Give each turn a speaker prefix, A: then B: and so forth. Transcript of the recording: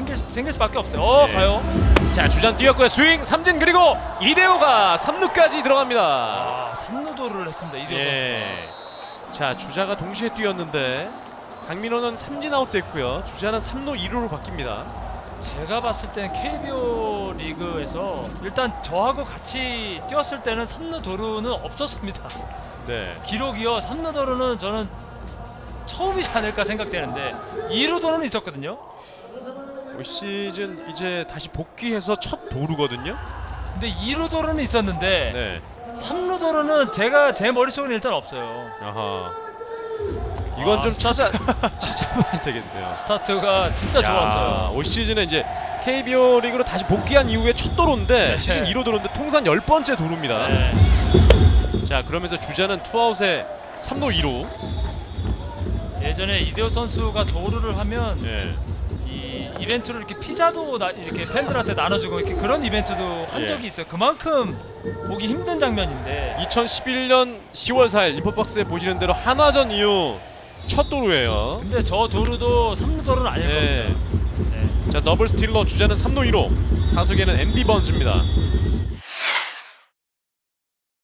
A: 생길 생길 수밖에 없어요. 어
B: 네.
A: 가요.
B: 자 주전 뛰었고요. 스윙 삼진 그리고 이대호가 3루까지 들어갑니다.
A: 아 3루도를 했습니다 이대호 선수가.
B: 예. 자 주자가 동시에 뛰었는데 강민호는 삼진 아웃 됐고요. 주자는 3루 2루로 바뀝니다.
A: 제가 봤을 때는 KBO 리그에서 일단 저하고 같이 뛰었을 때는 3루 도루는 없었습니다.
B: 네.
A: 기록이요 3루 도루는 저는 처음이지 않을까 생각되는데 2루 도루는 있었거든요.
B: 올 시즌 이제 다시 복귀해서 첫 도루거든요.
A: 근데 2루 도루는 있었는데
B: 네.
A: 3루 도루는 제가 제 머릿속에는 일단 없어요.
B: 아하. 이건
A: 아,
B: 좀 찾아 찾아봐야 되겠네요.
A: 스타트가 진짜
B: 야,
A: 좋았어요.
B: 올 시즌에 이제 KBO 리그로 다시 복귀한 이후에 첫 도루인데
A: 네.
B: 시즌 2호 도루인데 통산 10번째 도루입니다.
A: 네.
B: 자, 그러면서 주자는 투아웃에 3루 2루.
A: 예전에 이대호 선수가 도루를 하면
B: 예.
A: 이 이벤트를 이렇게 피자도 나, 이렇게 팬들한테 나눠주고 이렇게 그런 이벤트도 한
B: 예.
A: 적이 있어요. 그만큼 보기 힘든 장면인데
B: 2011년 10월 4일 리포박스에 보시는 대로 한화전 이후 첫 도루예요.
A: 근데 저 도루도 3루 도루는 아닐
B: 네.
A: 겁니다. 네.
B: 자, 더블 스틸러 주자는 3루 2루. 타석에는 앤디 번즈입니다.